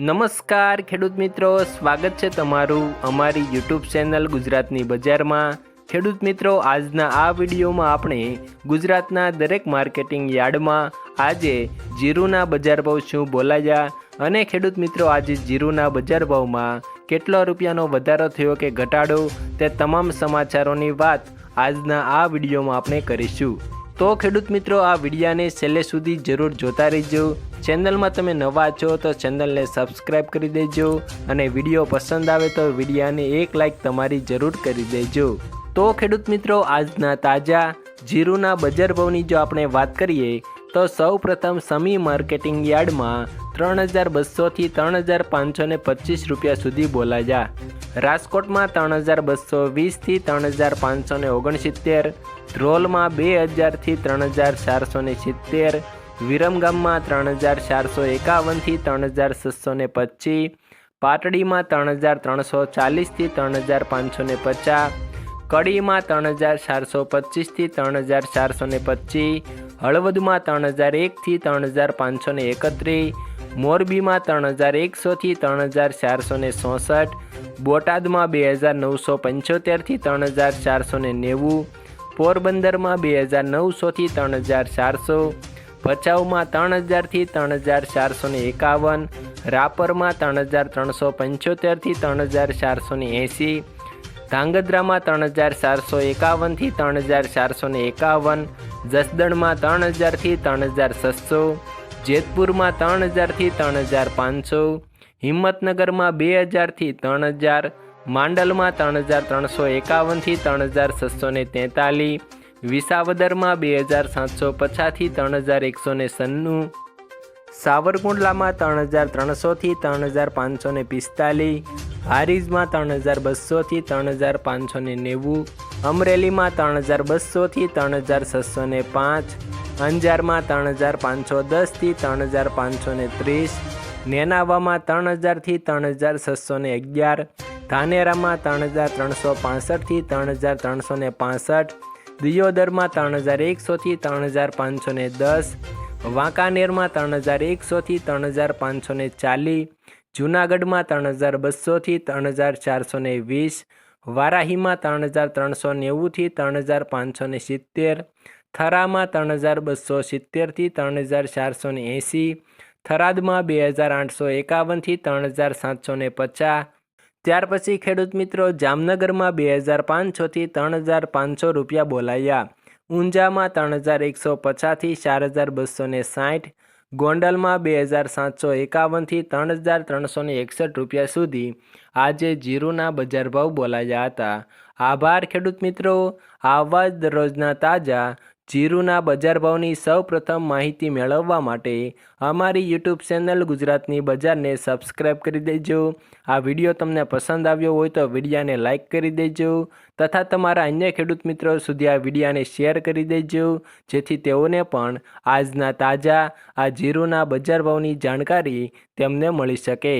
નમસ્કાર ખેડૂત મિત્રો, સ્વાગત છે તમારું અમારી યુટ્યુબ ચેનલ ગુજરાતની બજારમાં. ખેડૂત મિત્રો, આજના આ વિડીયોમાં આપણે ગુજરાતના દરેક માર્કેટિંગ યાર્ડમાં આજે જીરુના બજાર ભાવ શું બોલાયા અને ખેડૂત મિત્રો, આજે જીરુના બજાર ભાવમાં કેટલો રૂપિયાનો વધારો થયો કે ઘટાડો તે તમામ સમાચારોની વાત આજના આ વિડીયોમાં આપણે કરીશું. તો ખેડૂત મિત્રો, આ વિડીયાને છેલ્લે સુધી જરૂર જોતા રહેજો. ચેનલમાં તમે નવા છો તો ચેનલને સબસ્ક્રાઈબ કરી દેજો અને વીડિયો પસંદ આવે તો વિડીયાને એક લાઇક તમારી જરૂર કરી દેજો. તો ખેડૂત મિત્રો, આજના તાજા જીરુના બજાર ભાવની જો આપણે વાત કરીએ, તો સૌ પ્રથમ સમી માર્કેટિંગ યાર્ડમાં ત્રણ હજાર બસોથી ત્રણ હજાર પાંચસો ને પચીસ રૂપિયા સુધી બોલાયા. રાજકોટમાં ત્રણ હજાર બસો વીસથી ત્રણ હજાર પાંચસો ઓગણસિત્તેર ધ્રોલમાં બે હજારથી ત્રણ હજાર ચારસો ને સિત્તેર વિરમગામમાં ત્રણ હજાર ચારસો એકાવનથી ત્રણ હજાર છસો ને પચીસ પાટડીમાં ત્રણ હજાર ત્રણસો ચાલીસથી ત્રણ હજાર પાંચસો ને પચાસ કડીમાં ત્રણ હજાર ચારસો પચીસથી ત્રણ હજાર ચારસો ને પચીસ હળવદમાં ત્રણ હજાર એકથી ત્રણ હજાર પાંચસો ને એકત્રીસ મોરબીમાં ત્રણ હજાર એકસોથી ત્રણ હજાર ચારસો ને ચોસઠ બોટાદમાં બે હજાર નવસો પંચોતેરથી ત્રણ હજાર ચારસો ને નેવું પોરબંદરમાં બે હજાર નવસોથી ત્રણ હજાર ચારસો, ભચાઉમાં ત્રણ હજારથી ત્રણ હજાર ચારસો ને એકાવન, રાપરમાં ત્રણ હજાર ત્રણસો પંચોતેરથી ત્રણ હજાર ચારસો ને એંસી, ધાંગધ્રામાં ત્રણ હજાર ચારસો એકાવનથી ત્રણ હજાર ચારસો ને એકાવન, જસદણમાં ત્રણ હજારથી ત્રણ હજાર છસો, જેતપુરમાં ત્રણ હજારથી ત્રણ હજાર પાંચસો, હિંમતનગરમાં બે હજારથી ત્રણ હજાર માંડલમાં ત્રણ હજાર ત્રણસો એકાવનથી ત્રણ હજાર છસો ને તેતાલીસ, વિસાવદરમાં બે હજાર સાતસો પચાસથી ત્રણ હજાર એકસો ને સન્નું, સાવરકુંડલામાં ત્રણ હજાર ત્રણસોથી ત્રણ હજાર પાંચસો ને પિસ્તાલીસ, હારીજમાં ત્રણ હજાર બસોથી ત્રણ હજાર પાંચસો ને નેવું, અમરેલીમાં ત્રણ હજાર બસોથી ત્રણ હજાર છસો ને પાંચ, અંજારમાં ત્રણ હજાર પાંચસો દસથી ત્રણ હજાર પાંચસો ને ત્રીસ, નેનાવામાં ત્રણ હજારથી ત્રણ હજાર છસો ને અગિયાર ધાનેરામાં ત્રણ હજાર ત્રણસો પાસઠથી ત્રણ હજાર ત્રણસો ને પાસઠ દિયોદરમાં ત્રણ હજાર એકસોથી ત્રણ હજાર પાંચસો ને દસ વાંકાનેરમાં ત્રણ હજાર એકસોથી ત્રણ હજાર પાંચસો ને ચાલીસ જૂનાગઢમાં ત્રણ હજાર બસોથી ત્રણ હજાર ચારસો ને વીસ વારાહીમાં ત્રણ હજાર ત્રણસો નેવુંથી ત્રણ હજાર પાંચસો ને સિત્તેર થરામાં ત્રણ હજાર બસો સિત્તેરથી ત્રણ હજાર ચારસો ને એંસી થરાદમાં બે હજાર આઠસો એકાવનથી ત્રણ હજાર સાતસો ને પચાસ ત્યાર પછી ખેડૂત મિત્રો જામનગરમાં બે હજાર પાંચસોથી ત્રણ હજાર પાંચસો રૂપિયા બોલાયા. ઊંઝામાં ત્રણ હજાર એકસો પચાસથી ચાર હજાર બસો ને સાઠ, ગોંડલમાં બે હજાર સાતસો એકાવનથી ત્રણ હજાર ત્રણસો ને એકસઠ રૂપિયા સુધી આજે જીરુના બજાર ભાવ બોલાયા હતા. આભાર ખેડૂત મિત્રો. આવા જ દરરોજના તાજા જીરુના બજાર ભાવની સૌ પ્રથમ માહિતી મેળવવા માટે અમારી યુટ્યુબ ચેનલ ગુજરાતની બજારને સબસ્ક્રાઈબ કરી દેજો. આ વીડિયો તમને પસંદ આવ્યો હોય તો વિડીયાને લાઇક કરી દેજો તથા તમારા અન્ય ખેડૂત મિત્રો સુધી આ વિડીયાને શેર કરી દેજો. જેથી તેઓને પણ આજના તાજા આ જીરુના બજાર ભાવની જાણકારી તેમને મળી શકે.